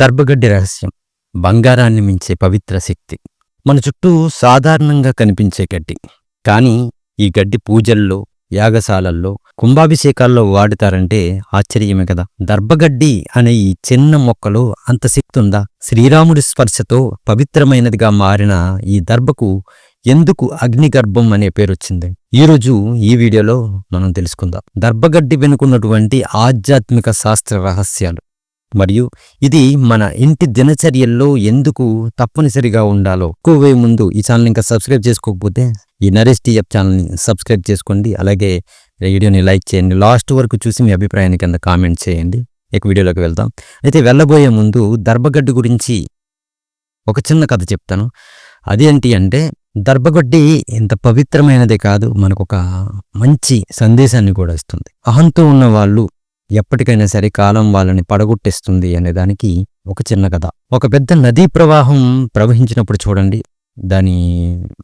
దర్భగడ్డి రహస్యం బంగారాన్ని మించే పవిత్ర శక్తి. మన చుట్టూ సాధారణంగా కనిపించే గడ్డి. కానీ ఈ గడ్డి పూజల్లో యాగశాలల్లో కుంభాభిషేకాల్లో వాడుతారంటే ఆశ్చర్యమే కదా. దర్భగడ్డి అనే ఈ చిన్న మొక్కలో అంత శక్తి ఉందా? శ్రీరాముడి స్పర్శతో పవిత్రమైనదిగా మారిన ఈ దర్భకు ఎందుకు అగ్నిగర్భం అనే పేరు వచ్చింది ఈరోజు ఈ వీడియోలో మనం తెలుసుకుందాం. దర్భగడ్డి వెనుకున్నటువంటి ఆధ్యాత్మిక శాస్త్ర రహస్యాలు. మరియు ఇది మన ఇంటి దినచర్యల్లో ఎందుకు తప్పనిసరిగా ఉండాలో. ఎక్కువ ముందు ఈ ఛానల్ ఇంకా సబ్స్క్రైబ్ చేసుకోకపోతే ఈ నరేష్ టీఎఫ్ ఛానల్ని సబ్స్క్రైబ్ చేసుకోండి. అలాగే వీడియోని లైక్ చేయండి. లాస్ట్ వరకు చూసి మీ అభిప్రాయాన్ని కింద కామెంట్ చేయండి. ఇక వీడియోలోకి వెళ్దాం. అయితే వెళ్ళబోయే ముందు దర్భగడ్డి గురించి ఒక చిన్న కథ చెప్తాను. అదేంటి అంటే దర్భగడ్డి ఇంత పవిత్రమైనదే కాదు మనకు ఒక మంచి సందేశాన్ని కూడా ఇస్తుంది. అహంతో ఉన్న వాళ్ళు ఎప్పటికైనా సరే కాలం వాళ్ళని పడగొట్టేస్తుంది అనే దానికి ఒక చిన్న కథ. ఒక పెద్ద నదీ ప్రవాహం ప్రవహించినప్పుడు చూడండి. దాని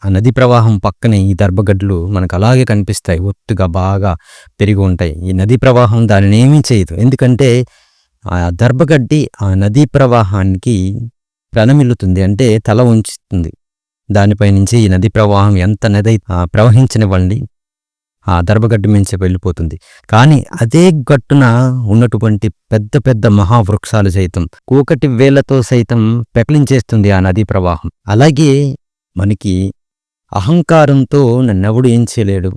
ఆ నదీ ప్రవాహం పక్కనే ఈ దర్భగడ్డలు మనకు అలాగే కనిపిస్తాయి. ఒత్తుగా బాగా పెరిగి ఉంటాయి. ఈ నదీ ప్రవాహం దానిని ఏమీ చేయదు. ఎందుకంటే ఆ దర్భగడ్డి ఆ నదీ ప్రవాహానికి ప్రణమిల్లుతుంది. అంటే తల ఉంచుతుంది దానిపై నుంచి ఈ నదీ ప్రవాహం ఎంత నది ప్రవహించనివ్వండి. ఆ దర్భగడ్డి మించి వెళ్ళిపోతుంది. కానీ అదే గట్టున ఉన్నటువంటి పెద్ద పెద్ద మహావృక్షాలు సైతం కూకటి వేళ్ళతో సైతం పెకలించేస్తుంది ఆ నదీ ప్రవాహం. అలాగే మనకి అహంకారంతో నన్నెవడు ఏం చేయలేడు.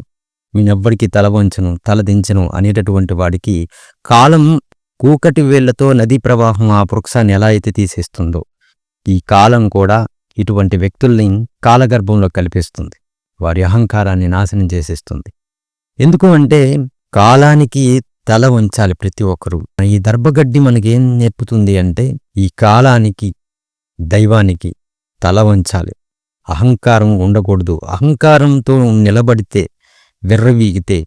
నేనెవ్వడికి తల వంచను తల దించను అనేటటువంటి వాడికి కాలం కూకటి వేళ్ళతో నదీ ప్రవాహం ఆ వృక్షాన్ని ఎలా అయితే తీసేస్తుందో ఈ కాలం కూడా ఇటువంటి వ్యక్తుల్ని కాలగర్భంలో కల్పిస్తుంది. వారి అహంకారాన్ని నాశనం చేసేస్తుంది. ఎందుకు అంటే కాలానికి తల వంచాలి ప్రతి ఒక్కరూ. ఈ దర్భగడ్డి మనకేం నేర్పుతుంది అంటే ఈ కాలానికి దైవానికి తల వంచాలి. అహంకారం ఉండకూడదు. అహంకారంతో నిలబడితే విర్రవీగితే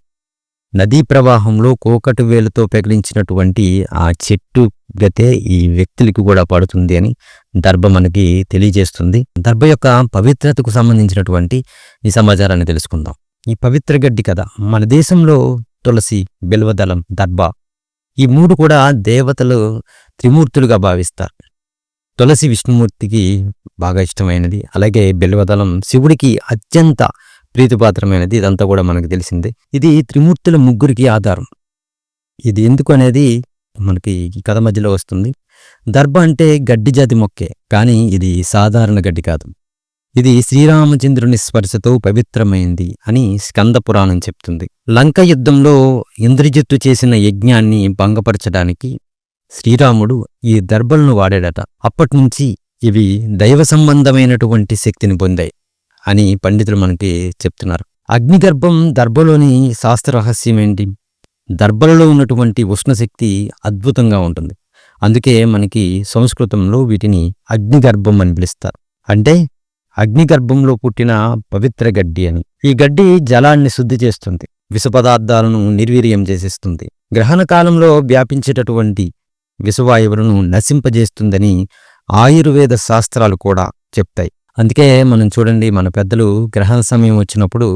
నదీ ప్రవాహంలో కోకటు వేలుతో పెగిలించినటువంటి ఆ చెట్టు గతే ఈ వ్యక్తులకి కూడా పడుతుంది అని దర్భ మనకి తెలియజేస్తుంది. దర్భ యొక్క పవిత్రతకు సంబంధించినటువంటి ఈ సమాచారాన్ని తెలుసుకుందాం. ఈ పవిత్ర గడ్డి కదా మన దేశంలో తులసి బిల్వదళం దర్బా ఈ మూడు కూడా దేవతలు త్రిమూర్తులుగా భావిస్తారు. తులసి విష్ణుమూర్తికి బాగా ఇష్టమైనది అలాగే బిల్వదళం శివుడికి అత్యంత ప్రీతిపాత్రమైనది ఇదంతా కూడా మనకు తెలిసిందే. ఇది త్రిమూర్తుల ముగ్గురికి ఆధారం. ఇది ఎందుకు అనేది మనకి కథ మధ్యలో వస్తుంది. దర్భ అంటే గడ్డి జాతి మొక్కే కానీ ఇది సాధారణ గడ్డి కాదు. ఇది శ్రీరామచంద్రుని స్పర్శతో పవిత్రమైంది అని స్కంద పురాణం చెప్తుంది. లంక యుద్ధంలో ఇంద్రజిత్తు చేసిన యజ్ఞాన్ని భంగపరచడానికి శ్రీరాముడు ఈ దర్భలను వాడాడట. అప్పటినుంచి ఇవి దైవ సంబంధమైనటువంటి శక్తిని పొందాయి అని పండితులు మనకి చెప్తున్నారు. అగ్నిగర్భం దర్భలోని శాస్త్ర రహస్యం ఏంటి? దర్భలలో ఉన్నటువంటి ఉష్ణశక్తి అద్భుతంగా ఉంటుంది. అందుకే మనకి సంస్కృతంలో వీటిని అగ్నిగర్భం అని పిలుస్తారు. అంటే అగ్నిగర్భంలో పుట్టిన పవిత్ర గడ్డి అని. ఈ గడ్డి జలాన్ని శుద్ధి చేస్తుంది విష పదార్థాలను నిర్వీర్యం చేసేస్తుంది. గ్రహణ కాలంలో వ్యాపించేటటువంటి విషవాయువులను నశింపజేస్తుందని ఆయుర్వేద శాస్త్రాలు కూడా చెప్తాయి. అందుకే మనం చూడండి మన పెద్దలు గ్రహణ సమయం వచ్చినప్పుడు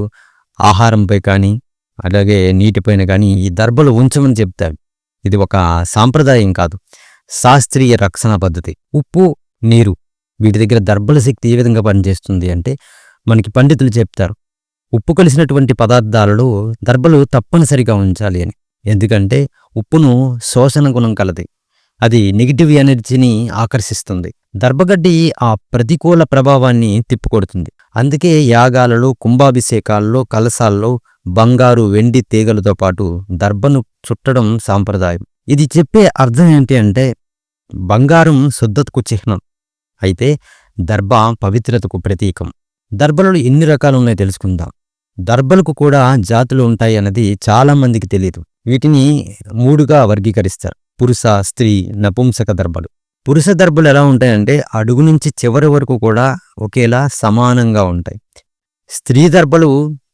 ఆహారంపై కానీ అలాగే నీటిపైన కానీ ఈ దర్భలు ఉంచమని చెప్తాయి ఇది ఒక సాంప్రదాయం కాదు శాస్త్రీయ రక్షణ పద్ధతి. ఉప్పు నీరు. వీటి దగ్గర దర్భల శక్తి ఏ విధంగా పనిచేస్తుంది అంటే మనకి పండితులు చెప్తారు ఉప్పు కలిసినటువంటి పదార్థాలలో దర్భలు తప్పనిసరిగా ఉంచాలి అని. ఎందుకంటే ఉప్పును శోషణ గుణం కలది అది నెగిటివ్ ఎనర్జీని ఆకర్షిస్తుంది. దర్భగడ్డి ఆ ప్రతికూల ప్రభావాన్ని తిప్పికొడుతుంది. అందుకే యాగాలలో కుంభాభిషేకాల్లో కలశాల్లో బంగారు వెండి తీగలతో పాటు దర్భను చుట్టడం సాంప్రదాయం. ఇది చెప్పే అర్థం ఏంటి అంటే బంగారం శుద్ధతకు చిహ్నం అయితే దర్భ పవిత్రతకు ప్రతీకం. దర్భలలో ఎన్ని రకాలు ఉన్నాయో తెలుసుకుందాం. దర్భలకు కూడా జాతులు ఉంటాయి అన్నది చాలా మందికి తెలియదు వీటిని మూడుగా వర్గీకరిస్తారు. పురుష స్త్రీ నపుంసక దర్భలు పురుష దర్భలు ఎలా ఉంటాయంటే అడుగు నుంచి చివరి వరకు కూడా ఒకేలా సమానంగా ఉంటాయి. స్త్రీ దర్భలు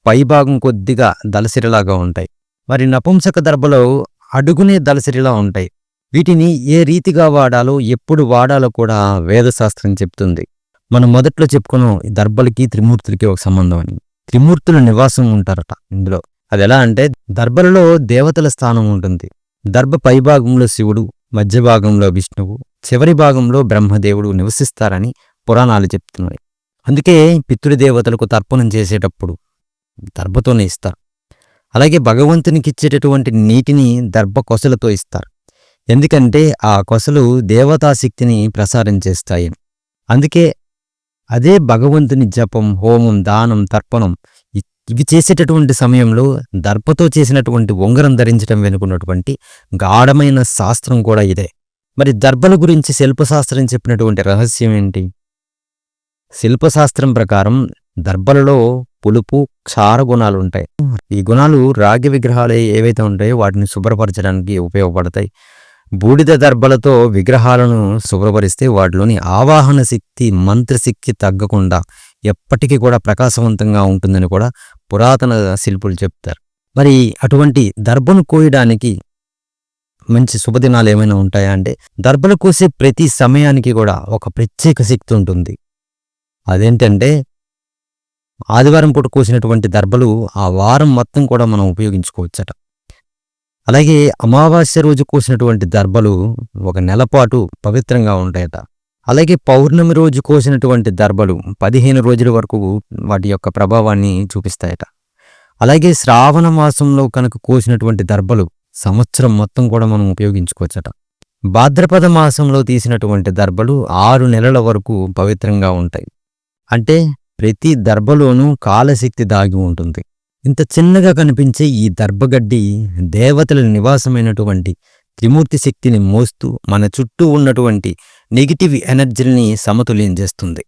పైభాగం కొద్దిగా దలసిరిలాగా ఉంటాయి. మరి నపుంసక దర్భలు అడుగునే దలసిరిలా ఉంటాయి. వీటిని ఏ రీతిగా వాడాలో ఎప్పుడు వాడాలో కూడా వేదశాస్త్రం చెప్తుంది. మనం మొదట్లో చెప్పుకున్నాం ఈ దర్భలకి త్రిమూర్తులకి ఒక సంబంధం అని. త్రిమూర్తుల నివాసం ఉంటారట ఇందులో. అది ఎలా అంటే దర్భలలో దేవతల స్థానం ఉంటుంది. దర్భ పైభాగంలో శివుడు మధ్య భాగంలో విష్ణువు చివరి భాగంలో బ్రహ్మదేవుడు నివసిస్తారని పురాణాలు చెప్తున్నాయి. అందుకే పితృదేవతలకు తర్పణం చేసేటప్పుడు దర్భతోనే ఇస్తారు. అలాగే భగవంతునికి ఇచ్చేటటువంటి నీటిని దర్భ కొసలతో ఇస్తారు. ఎందుకంటే ఆ కొసలు దేవతాశక్తిని ప్రసారం చేస్తాయి. అందుకే అదే భగవంతుని జపం హోమం దానం తర్పణం ఇవి చేసేటటువంటి సమయంలో దర్భతో చేసినటువంటి ఉంగరం ధరించడం వెనుకున్నటువంటి గాఢమైన శాస్త్రం కూడా ఇదే. మరి దర్భల గురించి శిల్పశాస్త్రం చెప్పినటువంటి రహస్యం ఏంటి? శిల్పశాస్త్రం ప్రకారం దర్భలలో పులుపు క్షార గుణాలు ఉంటాయి ఈ గుణాలు రాగి విగ్రహాలు ఏవైతే ఉంటాయో వాటిని శుభ్రపరచడానికి ఉపయోగపడతాయి. బూడిద దర్భలతో విగ్రహాలను శుభ్రపరిస్తే వాటిలోని ఆవాహన శక్తి మంత్రశక్తి తగ్గకుండా ఎప్పటికీ కూడా ప్రకాశవంతంగా ఉంటుందని కూడా పురాతన శిల్పులు చెప్తారు. మరి అటువంటి దర్భను కోయడానికి మంచి శుభదినాలు ఏమైనా ఉంటాయా అంటే దర్భలు కోసే ప్రతి సమయానికి కూడా ఒక ప్రత్యేక శక్తి ఉంటుంది. అదేంటంటే ఆదివారం పూట కోసినటువంటి దర్భలు ఆ వారం మొత్తం కూడా మనం ఉపయోగించుకోవచ్చట. అలాగే అమావాస్య రోజు కోసినటువంటి దర్భలు ఒక నెలపాటు పవిత్రంగా ఉంటాయట. అలాగే పౌర్ణమి రోజు కోసినటువంటి దర్భలు పదిహేను రోజుల వరకు వాటి యొక్క ప్రభావాన్ని చూపిస్తాయట. అలాగే శ్రావణ మాసంలో కనుక కోసినటువంటి దర్భలు సంవత్సరం మొత్తం కూడా మనం ఉపయోగించుకోవచ్చట. భాద్రపద మాసంలో తీసినటువంటి దర్భలు ఆరు నెలల వరకు పవిత్రంగా ఉంటాయి. అంటే ప్రతి దర్భలోనూ కాలశక్తి దాగి ఉంటుంది. ఇంత చిన్నగా కనిపించే ఈ దర్భగడ్డి దేవతల నివాసమైనటువంటి త్రిమూర్తి శక్తిని మోస్తూ మన చుట్టూ ఉన్నటువంటి నెగిటివ్ ఎనర్జీని సమతుల్యం చేస్తుంది.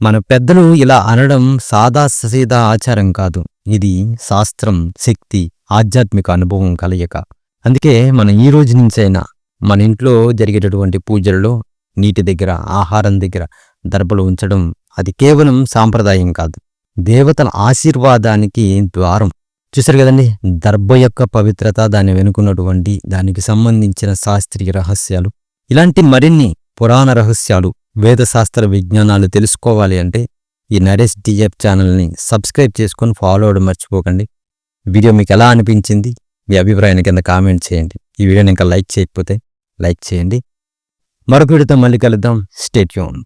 మన పెద్దలు ఇలా అనడం సాదా ససీదా ఆచారం కాదు. ఇది శాస్త్రం శక్తి ఆధ్యాత్మిక అనుభవం కలయిక. అందుకే మనం ఈ రోజు నుంచైనా మన ఇంట్లో జరిగేటటువంటి పూజల్లో నీటి దగ్గర ఆహారం దగ్గర దర్భలు ఉంచడం అది కేవలం సాంప్రదాయం కాదు. దేవతల ఆశీర్వాదానికి ద్వారం. చూశారు కదండి? దర్భ యొక్క పవిత్రత దాని వెనుకున్నటువంటి దానికి సంబంధించిన శాస్త్రీయ రహస్యాలు. ఇలాంటి మరిన్ని పురాణ రహస్యాలు వేదశాస్త్ర విజ్ఞానాలు తెలుసుకోవాలి అంటే ఈ నరేష్ డిఎఫ్ ఛానల్ని సబ్స్క్రైబ్ చేసుకొని ఫాలో అవడం మర్చిపోకండి. వీడియో మీకు ఎలా అనిపించింది? మీ అభిప్రాయాన్ని కింద కామెంట్ చేయండి. ఈ వీడియోని ఇంకా లైక్ చేయకపోతే లైక్ చేయండి. మరొక వీడియోతో మళ్ళీ కలుద్దాం. స్టేట్ యూన్.